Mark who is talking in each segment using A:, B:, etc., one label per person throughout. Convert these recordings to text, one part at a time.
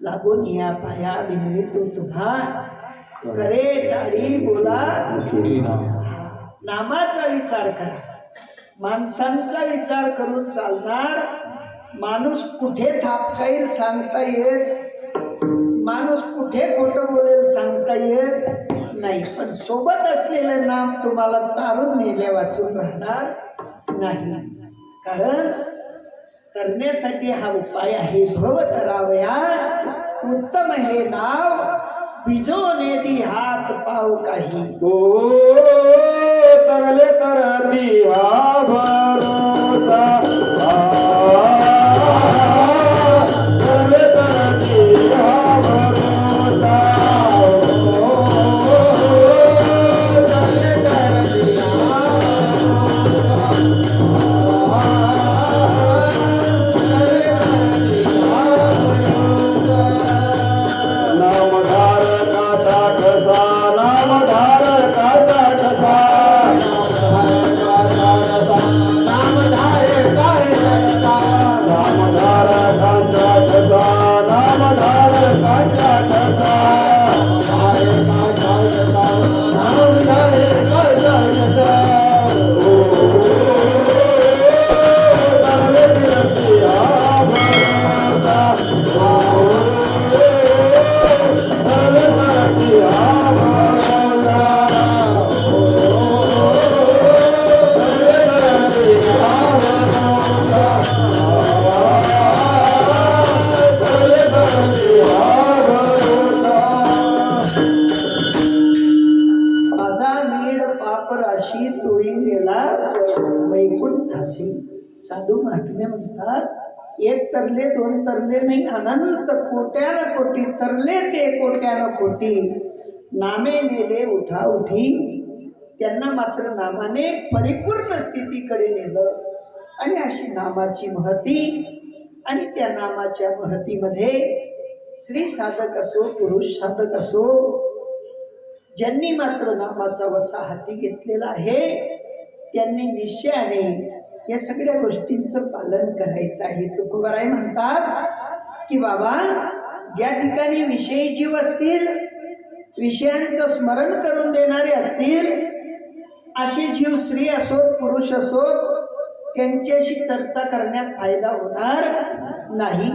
A: लागून या पाया विनवितो तुम्हा करे टाळी बोला. नामाचा विचार करा. माणसांचा विचार करून चालणार. माणूस कुठे थापकाईल सांगता येत. माणूस कुठे खोटं बोलेल सांगता येत नाही. पण सोबत असलेलं नाम तुम्हाला तारून नेल्या वाचून राहणार नाही. कारण करण्यासाठी हा उपाय आहे. भव करावया उत्तम हे नाव बिजो दी हात पाव काही.
B: ओ तरले
A: तर कोट्यानं नामे नेले उठा उठी. त्यांना मात्र नामाने परिपूर्ण स्थितीकडे नेलं. आणि अशी नामाची महती आणि त्या नामाच्या महतीमध्ये स्त्री साधक असो पुरुष साधक असो ज्यांनी मात्र नामाचा वसा हाती घेतलेला आहे त्यांनी निश्चयाने या सगळ्या गोष्टींचं पालन करायचं आहे. तुकोबाराय म्हणतात की बाबा ज्या ठिकाणी विषयी जीव असतील विषयांचं स्मरण करून देणारे असतील असे जीव स्त्री असोत पुरुष असोत त्यांच्याशी चर्चा करण्यात फायदा होणार नाही.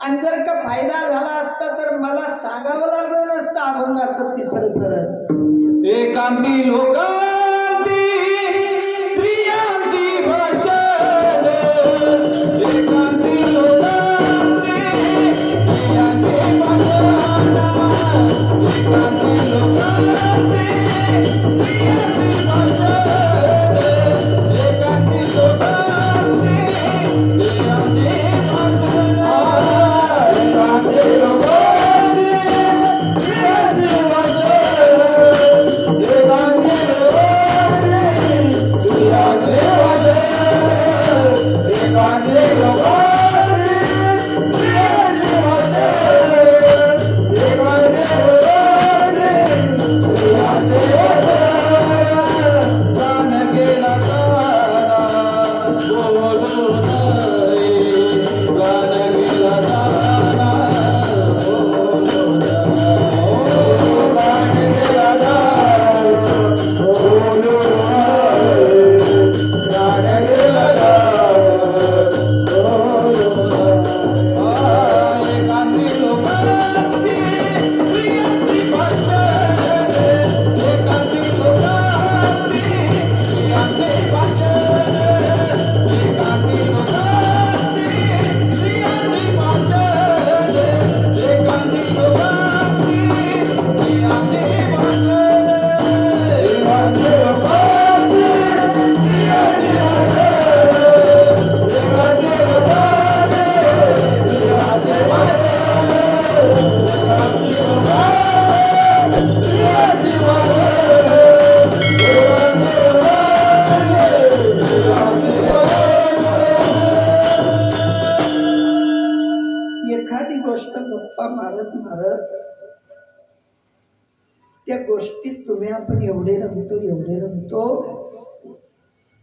A: आणि जर का फायदा झाला असता तर मला सांगावं लागलं नसतं अभंगाचं तिसरं चरण.
B: एकांती
A: लोक गोष्टीत तुम्ही आपण एवढे रमतो एवढे रमतो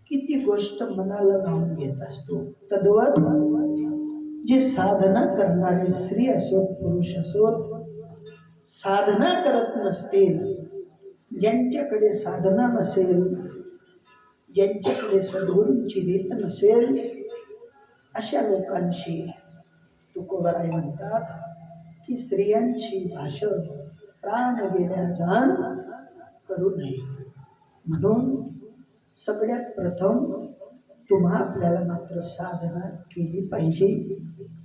A: की ती गोष्ट मनाला लावून घेत असतो. तद्वत
C: जे साधना करणारे स्त्री असोत पुरुष असोत साधना करत नसतील ज्यांच्याकडे साधना नसेल ज्यांच्याकडे सद्गुरूंची रीत नसेल अशा लोकांशी तुकोबराय म्हणतात की स्त्रियांची भाषण प्राण गेल्या जाण करू नये. म्हणून सगळ्यात प्रथम तुम्हा आपल्याला मात्र साधना केली पाहिजे.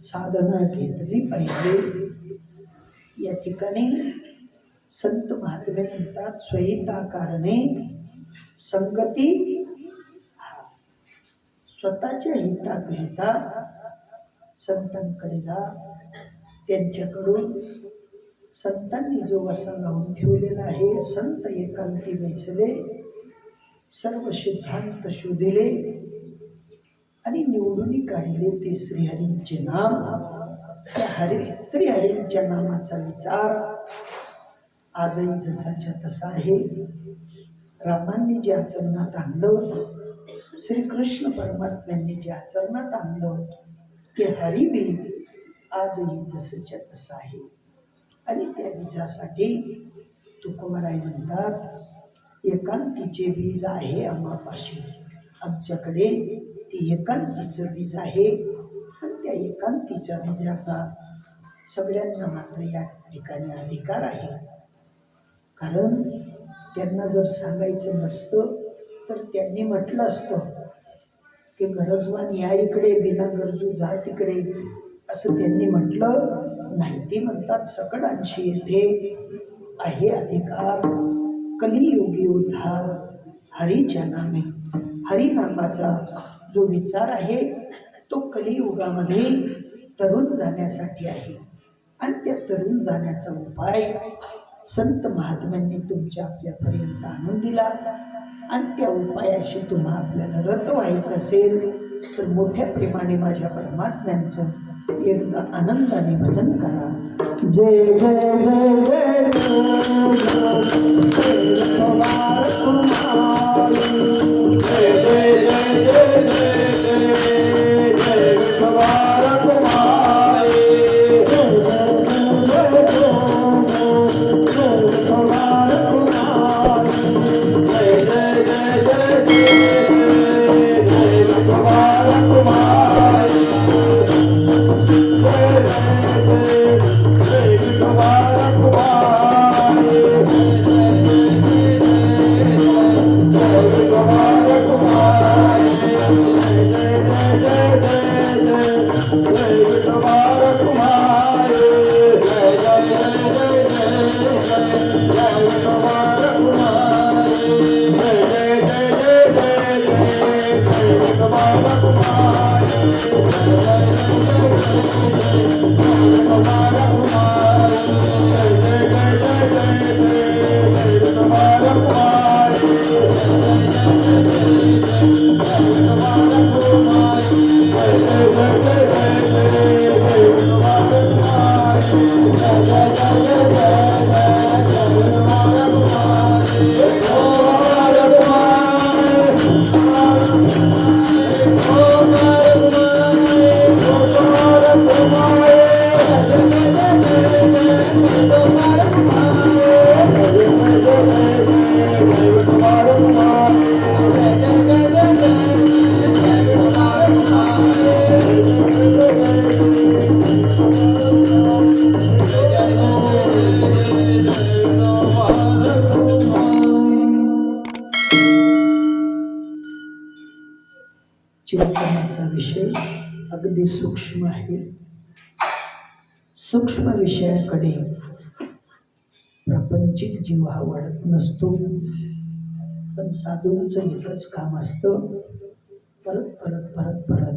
C: साधना घेतली पाहिजे. या ठिकाणी संत महात्मे म्हणतात स्वहिता कारणे संगती स्वतःच्या हिताकरिता संतांकडे जा. त्यांच्याकडून संतांनी जो वसा लावून ठेवलेला आहे संत एकांती वेचले सर्व सिद्धांत शोधिले आणि निवडून काढले ते श्रीहरींचे नाम. त्या हरी श्रीहरींच्या नामाचा विचार आजही जसाच्या तसा आहे. रामांनी जे आचरणात आणलं श्रीकृष्ण परमात्म्यांनी जे आचरणात आणलं ते हरिबीज आजही जसंच्या तसं आहे. आणि त्या बीजासाठी तुकोबराय म्हणतात एकांतीचे बीज आहे आम्हापाशी आमच्याकडे ती एकांतीचं बीज आहे आणि त्या एकांतीच्या बीजाचा सगळ्यांना मात्र या ठिकाणी अधिकार आहे. कारण त्यांना जर सांगायचं नसतं तर त्यांनी म्हटलं असतं की गरजवान या इकडे बिना गरजू जा तिकडे असं त्यांनी म्हटलं. नाही ते म्हणतात सकडांशी येथे आहे अधिकार. कलियुगी उद्धार हरीच्या नामे हरिनामाचा जो विचार आहे तो कलियुगामध्ये तरुण जाण्यासाठी आहे. आणि त्या तरुण जाण्याचा उपाय संत महात्म्यांनी तुमच्या आपल्यापर्यंत आणून दिला. आणि त्या उपायाशी तुम्हा आपल्याला रत व्हायचं असेल तर मोठ्या प्रेमाने माझ्या परमात्म्यांचं एकदा आनंदाने भजन करा
B: जय जय जय जय जय
C: चिंतनाचा विषय अगदी सूक्ष्म आहे. सूक्ष्म विषयाकडे प्रापंचिक जीव हा वाढत नसतो. पण साधूंचं एकच काम असतं. परत परत परत परत.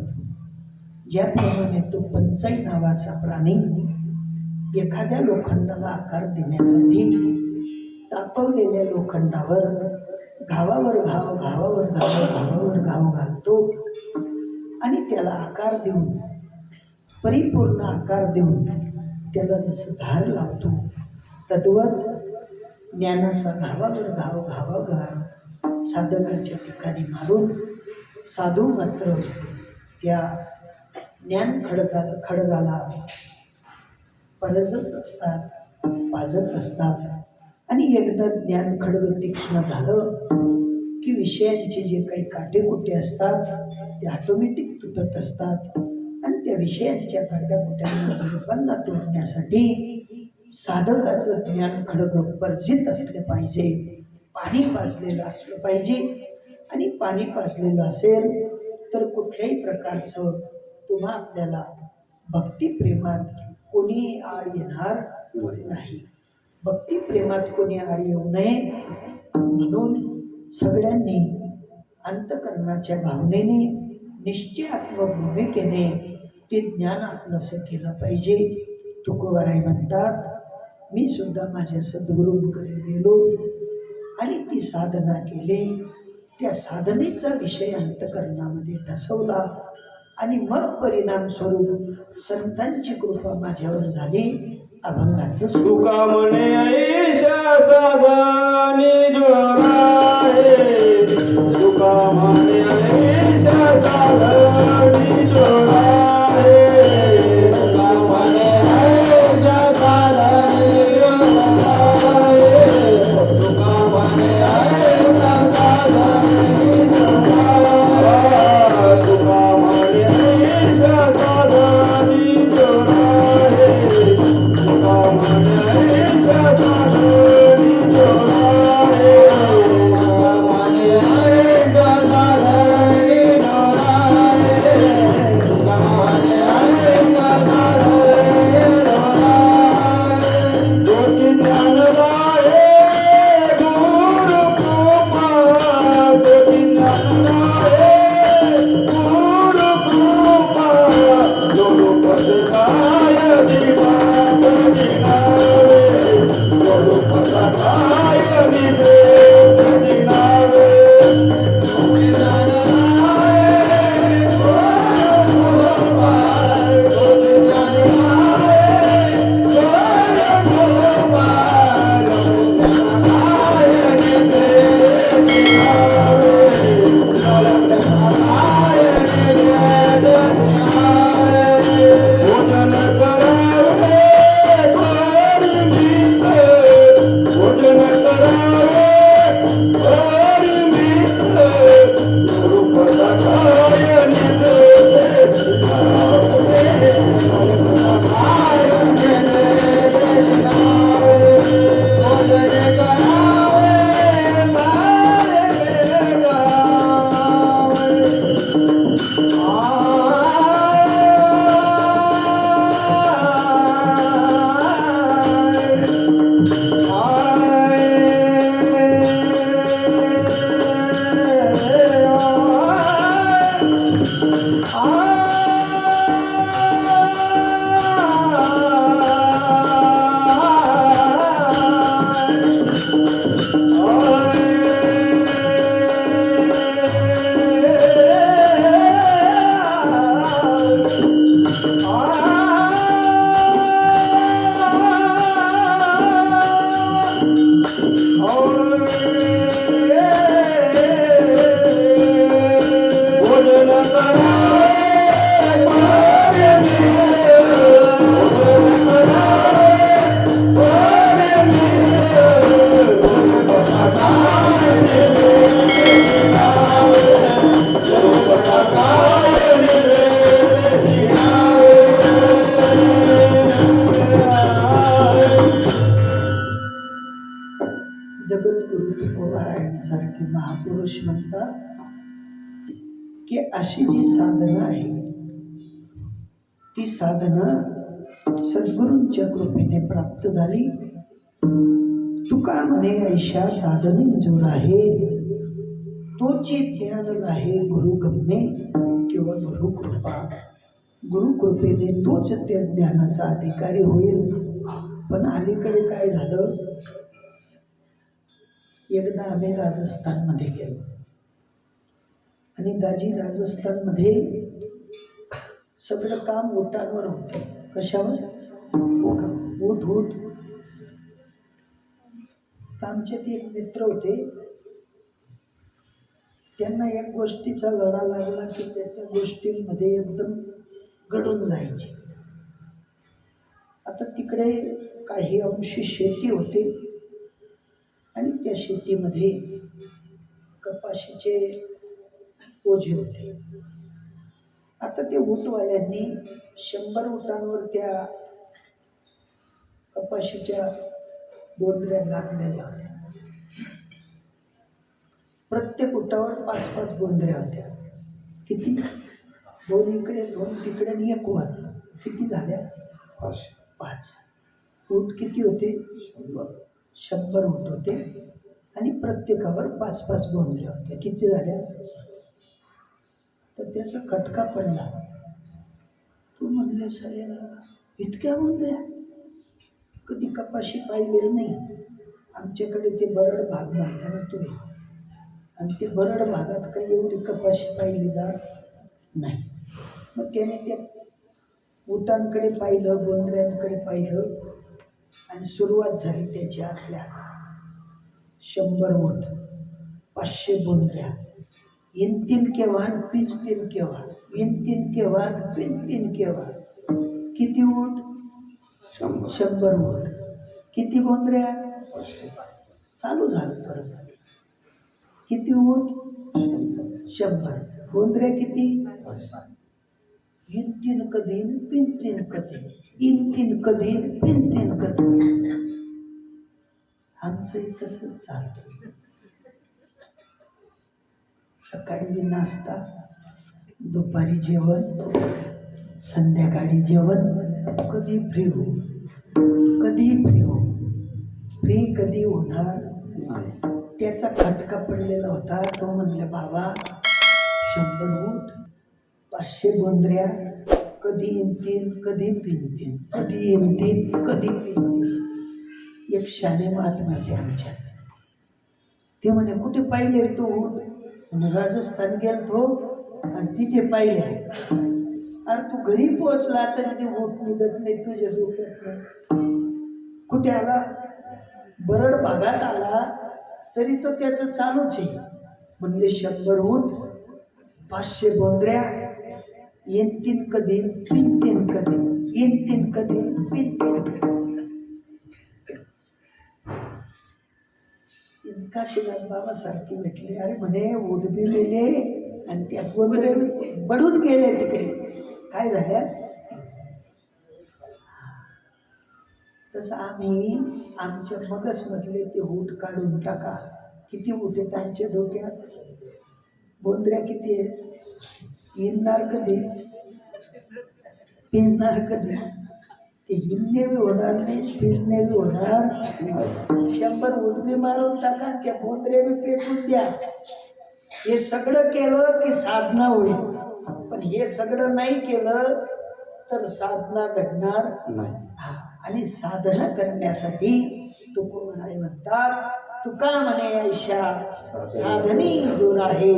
C: ज्याप्रमाणे तो पंचाई नावाचा प्राणी एखाद्या लोखंडाला आकार देण्यासाठी तापवलेल्या लोखंडावर घावावर घाव घावावर घाव घावावर घाव घालतो. त्याला आकार देऊन परिपूर्ण आकार देऊन त्याला जसं धार लावतो तद्वत ज्ञानाचा घावावर घाव घावावर घाव साधकाच्या ठिकाणी मारून साधू मात्र त्या ज्ञान खडगाला खडगाला परजत असतात पाजत असतात. आणि एकदा ज्ञान खडग तीक्ष्ण झालं विषयांचे जे काही काटेकुटे असतात ते ऑटोमॅटिक तुटत असतात. आणि त्या विषयांच्या काट्याकुट्यांना लोकांना तोडण्यासाठी साधकाचं ज्ञान खडग वर्जित असलं पाहिजे. पाणी पाजलेलं असलं पाहिजे. आणि पाणी पाजलेलं असेल तर कुठल्याही प्रकारचं तुम्हा आपल्याला भक्तिप्रेमात कोणी आड येणार नाही. भक्तिप्रेमात कोणी आड येऊ नये. म्हणून सगळ्यांनी अंतकरणाच्या भावनेने निश्चयात्मक भूमिकेने ते ज्ञान आपलंसं केलं पाहिजे. तुकोबाराय म्हणतात मी सुद्धा माझ्या सद्गुरूंकडे गेलो आणि ती साधना केली. त्या साधनेचा विषय अंतकरणामध्ये ठसवला आणि मग परिणाम स्वरूप संतांची कृपा माझ्यावर झाली. अभंगाचं
B: तुका म्हणे ऐशा साधानी जोराए तुका म्हणे ऐशा साधानी.
C: अशी जी साधना आहे. ती साधना सद्गुरूंच्या कृपेने प्राप्त झाली. तुका म्हणे ऐशा साधनी जोर आहे. तोचे ज्ञान आहे गुरु गमने किंवा गुरु कृपा. गुरु कृपेने तोच त्या ज्ञानाचा अधिकारी होईल. पण अलीकडे काय झालं? एकदा आम्ही राजस्थानमध्ये गेलो. आणि दाजी राजस्थानमध्ये सगळं काम ओटांवर होतं. कशावर? ऊट ऊट आमचे ते एक मित्र होते. त्यांना एक गोष्टीचा लढा लागला की त्या त्या गोष्टींमध्ये एकदम घडून जायचे. आता तिकडे काही अंशी शेती होते. आणि त्या शेतीमध्ये कपाशीचे ओझे होते. आता ते ऊसवाल्यांनी शंभर उटांवर त्या कपाशीच्या बोंडऱ्या लागलेल्या होत्या. प्रत्येक उटावर पाच पाच बोंडऱ्या होत्या. किती? दोन इकडे दोन तिकडे आणि एक वर. किती झाल्या? पाच. ऊट किती होते? शंभर. ऊट होते. आणि प्रत्येकावर पाच पाच बोंडऱ्या होत्या. किती झाल्या? तर त्याचा कटका पडला. तू म्हणले साहेब इतक्या बोंडऱ्या कधी कपाशी पाहिली नाही. आमच्याकडे ते बरड भाग म्हणता ना तुम्ही. आणि ते बरड भागात काही एवढी कपाशी पाहिली जात नाही. मग त्याने त्या उटांकडे पाहिलं बोंडऱ्यांकडे पाहिलं आणि सुरुवात झाली त्याच्या आपल्या शंभर उट पाचशे बोंडऱ्या येतील केव्हा आणि पिंचतील केव्हा येतील केव्हा आणि पिंचतील केव्हा किती उट शंभर. उट किती बोंडऱ्या चालू झालं परत. किती ऊट? शंभर. बोंद्र्या किती? इंतीन कधी पिंतीन कधी. इंतीन कधी पिंतीन कधी. आमचंही तसंच चालतं. सकाळी नाश्ता दुपारी जेवण संध्याकाळी जेवण कधी फ्री हो कधी फ्री हो. फ्री कधी होणार त्याचा फटका पडलेला होता. तो म्हणले बाबा शंभर ऊट पाचशे बोंद्र्या कधी येतील कधी पिंतील कधी येतील कधी पिंतील. एक शाने महात्मा ते आमच्या ते म्हणे कुठे पाहिले रे तो ऊट? राजस्थान गेलतो आणि तिथे पाहिले. अरे तू घरी पोहोचला तरी ते ऊट निघत नाही तुझ्या डोक्यात. कुठे आला? बरड भागात आला. तरी तो त्याचं चालूच आहे. म्हणजे शंभर ऊट पाचशे बोंद्र्या तीन कधी पिंतीन कधी येतील कधी पिंतीन कधी. शिवाज बाबा सारखी भेटले. अरे म्हणे उडबी गेले आणि त्या बोंद्रे बडून गेले तिकडे. काय झाल्या तसं आम्ही आमच्या मगसमधले ते हूट काढून टाका. किती हूट आहेत आमच्या डोक्यात? बोंद्र्या किती आहेत? येणार कधी? पिंजणार कधी? ते हिंदे बी होणार नाही पिंजणे बी होणार शंभर उडबी मारून टाका त्या बोंद्र्या बी पेटून द्या हे सगळं केलं की साधना होईल पण हे सगळं नाही केलं तर साधना घडणार
B: नाही।
C: आणि साधना करण्यासाठी तुकोबराय म्हणतात तुका म्हणे ऐशा साधनी जोर आहे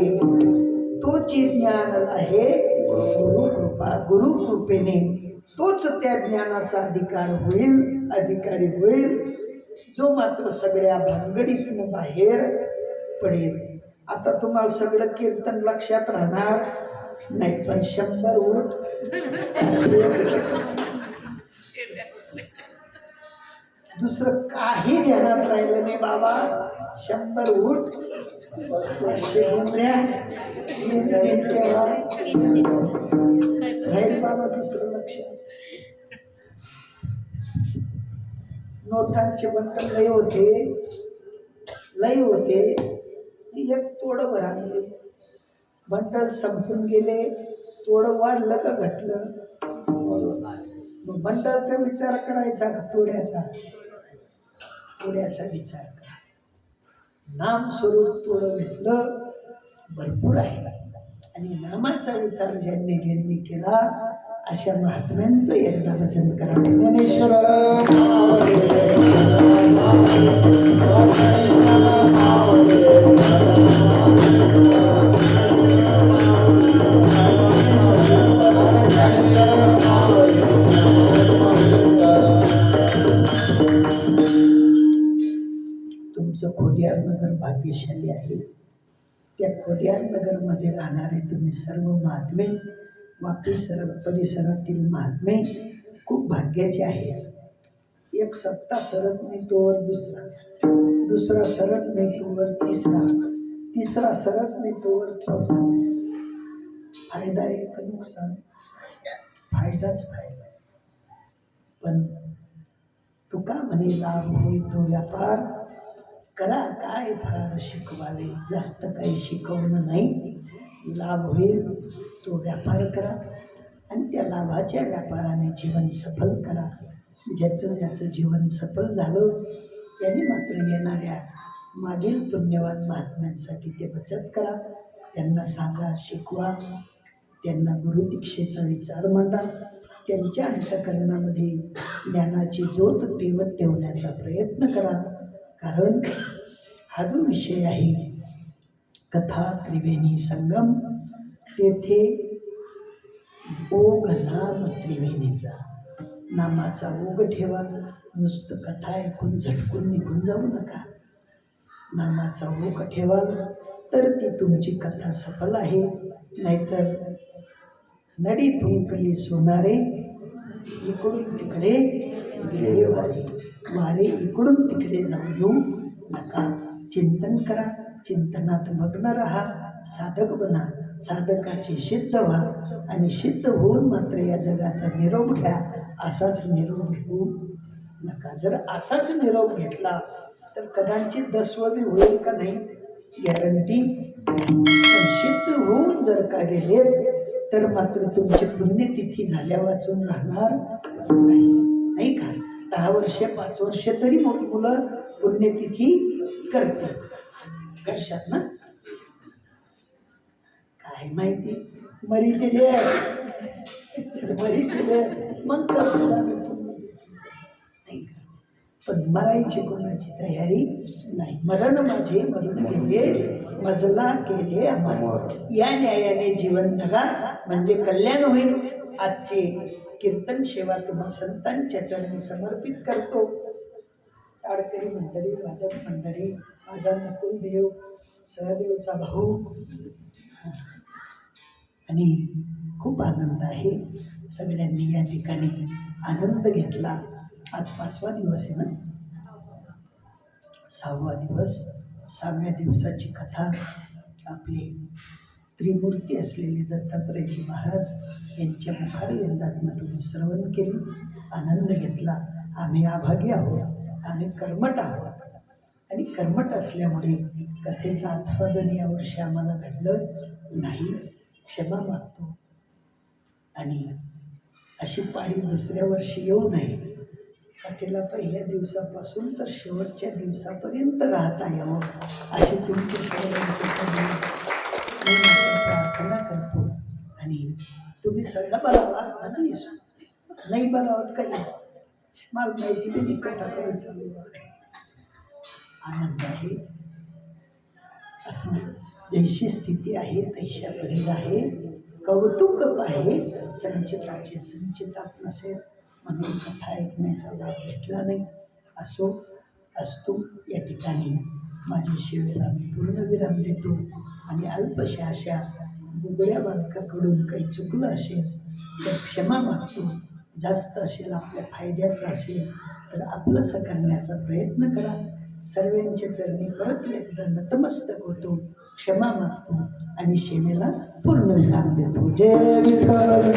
C: तोची ज्ञान आहे गुरु कृपा गुरु कृपेने. तोच त्या ज्ञानाचा अधिकार होईल अधिकारी होईल जो मात्र सगळ्या भानगडीतून बाहेर पडेल. आता तुम्हाला सगळं कीर्तन लक्षात राहणार. नाही पण शंभर उठ दुसरं काही ध्यानात राहिलं नाही बाबा. शंभर उठ. राहील बाबा दुसरं. नोटांचे बंडल लय होते. लय होते. एक तोडं भर आणले. बंडल संपून गेले. तोडं वाढलं का घटलं? मग बंडलचा विचार करायचा का तोड्याचा? तोड्याचा विचार करा. नाम स्वरूप तोडं भेटलं. भरपूर आहे. आणि नामाचा विचार ज्यांनी ज्यांनी केला अशा महात्म्यांचं एकदा वचन करा. ज्ञानेश्वर तुमचं खोडियार भाग्यशाली आहे. त्या खोडियार नगरमध्ये राहणारे तुम्ही सर्व महात्मे मागील सर परिसरातील महात्मे खूप भाग्याचे आहेत एक सत्ता सरत नाही तोवर दुसरा. दुसरा सरत नाही तोवर तिसरा. तिसरा सरत नाही तोवर चौथा. फायदा आहे का नुकसान? फायदाच फायदा पण तुका म्हणे लाभ होई तो व्यापार. करा काय फार शिकवावे जास्त काही शिकवणं नाही. लाभ होईल. तो व्यापार करा आणि त्या लाभाच्या व्यापाराने जीवन सफल करा. ज्याचं ज्याचं जीवन सफल झालं त्याने मात्र येणाऱ्या मागील पुण्यवान महात्म्यांसाठी ते बचत करा. त्यांना सांगा शिकवा. त्यांना गुरुदीक्षेचा विचार मांडा. त्यांच्या अंतकरणामध्ये ज्ञानाची ज्योत पेवत ठेवण्याचा प्रयत्न करा. कारण हा जो विषय आहे कथा त्रिवेणी संगम तेथे ओघ नाम त्रिवेणीचा नामाचा ओघ ठेवा नुसतं कथा ऐकून झटकून निघून जाऊ नका. नामाचा ओघ ठेवाल तर ती तुमची कथा सफल आहे. नाहीतर नडी तुंकली सोनारे इकडून तिकडे गेले वारे वारे इकडून तिकडे जाऊ येऊ नका. चिंतन करा चिंतनात मग्न राहा साधक बना. साधकाची सिद्ध व्हा आणि सिद्ध होऊन मात्र या जगाचा निरोप घ्या. असाच निरोप घेऊ नका. जर असाच निरोप घेतला तर कदाचित दसवडी होईल का नाही? गॅरंटी सिद्ध होऊन जर का गेले तर मात्र तुमची पुण्यतिथी झाल्या वाचून राहणार नाही. नाही का? दहा वर्ष पाच वर्ष तरी मग मुलं पुण्यतिथी करतात. कशात ना? काय माहिती? मरी दिले मरी दिले मग नाही पण मरायची कोणाची तयारी नाही. मरण माझे मरण गेले मजला केले अमर या न्यायाने जीवन जगा म्हणजे कल्याण होईल. आजचे कीर्तन सेवा तुम्हा संतांच्या चरणी समर्पित करतो. ताडकरी मंडळी वादक मंडळी माझा नकुल देव सहदेवचा भाऊ. आणि खूप आनंद आहे. सगळ्यांनी या ठिकाणी आनंद घेतला. आज पाचवा दिवस आहे ना? सहावा दिवस. सहाव्या दिवसाची कथा. आपली त्रिमूर्ती असलेले दत्तात्रयजी महाराज यांच्या मुखारविंदातनं तुम्ही श्रवण केली. आनंद घेतला. आम्ही आभागी आहोत. आम्ही कर्मट आहोत. आणि कर्मट असल्यामुळे कथेचं आस्वादन यावर्षी आम्हाला घडलं नाही. क्षमा मागतो. आणि अशी पाळी दुसऱ्या वर्षी येऊ नये. तिला पहिल्या दिवसापासून तर शेवटच्या दिवसापर्यंत राहता यावं हो. अशी तुमची सर्वांची प्रार्थना करतो. आणि तुम्ही सगळं बलावा नाही नाही बलावत काही. मला माहिती नाही कथा करायचं. आनंद आहे. असं जशी स्थिती आहे तैशा बहीण आहे. कौतुक आहे संचिताचे संचितात नसेल म्हणून कथा ऐकण्याचा लाभ भेटला नाही. असो असतो या ठिकाणी माझ्या शिवेला मी पूर्णविराम देतो आणि अल्पशा अशा दुबऱ्या बालकाकडून काही चुकलं असेल तर क्षमा मागतो. जास्त असेल आपल्या फायद्याचं असेल तर आपलंसं करण्याचा प्रयत्न करा. सर्वांच्या चरणी परत एकदा नतमस्तक होतो. क्षमा मागतो आणि शिवेला पूर्ण ज्ञान देतो. जय विठ्ठल.